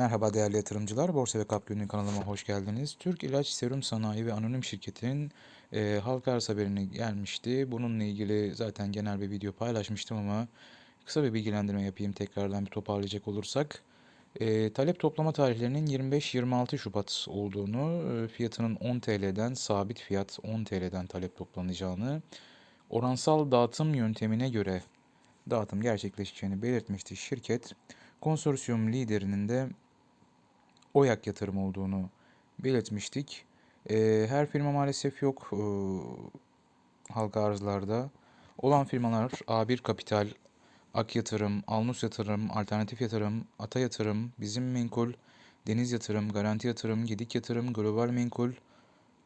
Merhaba değerli yatırımcılar, Borsa ve Kapgünlüğü kanalıma hoş geldiniz. Türk İlaç Serum Sanayi ve Anonim Şirketi'nin e, halka arz haberine gelmişti. Bununla ilgili zaten genel bir video paylaşmıştım ama kısa bir bilgilendirme yapayım tekrardan bir toparlayacak olursak. E, talep toplama tarihlerinin 25-26 Şubat olduğunu, e, fiyatının 10 TL'den sabit fiyat 10 TL'den talep toplanacağını, oransal dağıtım yöntemine göre dağıtım gerçekleşeceğini belirtmişti şirket. Konsorsiyum liderinin de Oyak yatırım olduğunu belirtmiştik. Ee, her firma maalesef yok ee, halka arzlarda. Olan firmalar A1 Kapital, Ak Yatırım, Alnus Yatırım, Alternatif Yatırım, Ata Yatırım, Bizim Menkul, Deniz Yatırım, Garanti Yatırım, Gedik Yatırım, Global Menkul,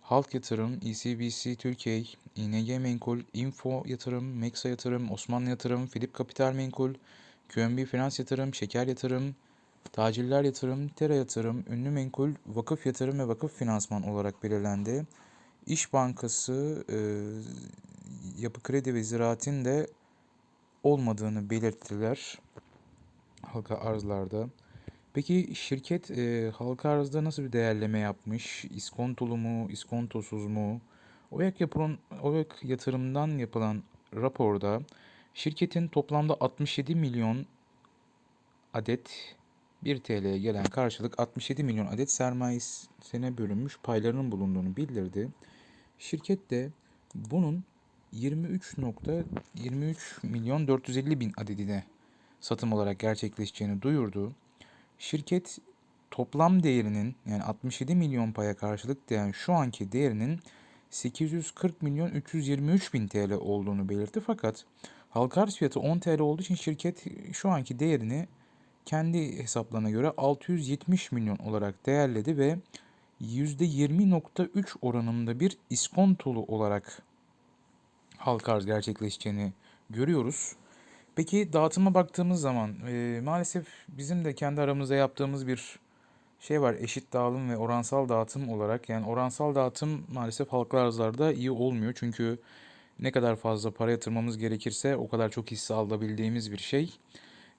Halk Yatırım, ECBC Türkiye, ING Menkul, Info Yatırım, Meksa Yatırım, Osmanlı Yatırım, Filip Kapital Menkul, QNB Finans Yatırım, Şeker Yatırım, Tacirler Yatırım, Tera Yatırım, Ünlü Menkul, Vakıf Yatırım ve Vakıf Finansman olarak belirlendi. İş Bankası, e, Yapı Kredi ve Ziraat'in de olmadığını belirttiler halka arzlarda. Peki şirket e, halka arzda nasıl bir değerleme yapmış? İskontolu mu, iskontosuz mu? OYAK, yapılan, OYAK yatırımdan yapılan raporda şirketin toplamda 67 milyon adet 1 TL'ye gelen karşılık 67 milyon adet sermayesine bölünmüş paylarının bulunduğunu bildirdi. Şirket de bunun 23.23 milyon 450 bin adedine satım olarak gerçekleşeceğini duyurdu. Şirket toplam değerinin yani 67 milyon paya karşılık değen şu anki değerinin 840 milyon 323 bin TL olduğunu belirtti. Fakat halka arz fiyatı 10 TL olduğu için şirket şu anki değerini kendi hesaplarına göre 670 milyon olarak değerledi ve %20.3 oranında bir iskontolu olarak halka arz gerçekleşeceğini görüyoruz. Peki dağıtıma baktığımız zaman e, maalesef bizim de kendi aramızda yaptığımız bir şey var eşit dağılım ve oransal dağıtım olarak. Yani oransal dağıtım maalesef halka arzlarda iyi olmuyor. Çünkü ne kadar fazla para yatırmamız gerekirse o kadar çok hisse alabildiğimiz bir şey.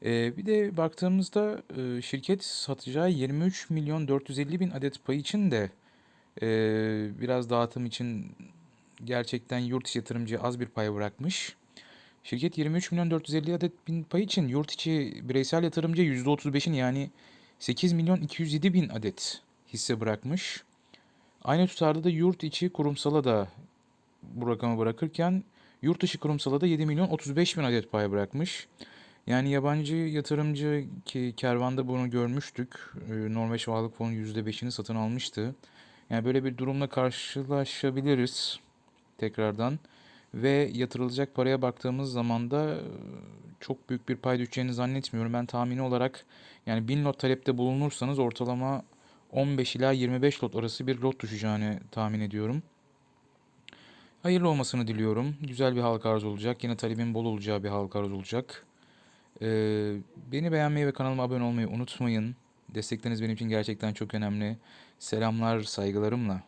E, bir de baktığımızda e, şirket satacağı 23 milyon 450 bin adet pay için de e, biraz dağıtım için gerçekten yurt içi yatırımcıya az bir pay bırakmış. Şirket 23 milyon 450 adet bin pay için yurt içi bireysel yatırımcıya %35'in yani 8 milyon 207 bin adet hisse bırakmış. Aynı tutarda da yurt içi kurumsala da bu rakamı bırakırken yurt dışı kurumsala da 7 milyon 35 bin adet pay bırakmış. Yani yabancı yatırımcı ki kervanda bunu görmüştük. Ee, Norveç Varlık Fonu %5'ini satın almıştı. Yani böyle bir durumla karşılaşabiliriz tekrardan. Ve yatırılacak paraya baktığımız zaman da e, çok büyük bir pay düşeceğini zannetmiyorum. Ben tahmini olarak yani 1000 lot talepte bulunursanız ortalama 15 ila 25 lot arası bir lot düşeceğini tahmin ediyorum. Hayırlı olmasını diliyorum. Güzel bir halka arz olacak. Yine talebin bol olacağı bir halka arz olacak. Ee, beni beğenmeyi ve kanalıma abone olmayı unutmayın. Destekleriniz benim için gerçekten çok önemli. Selamlar, saygılarımla.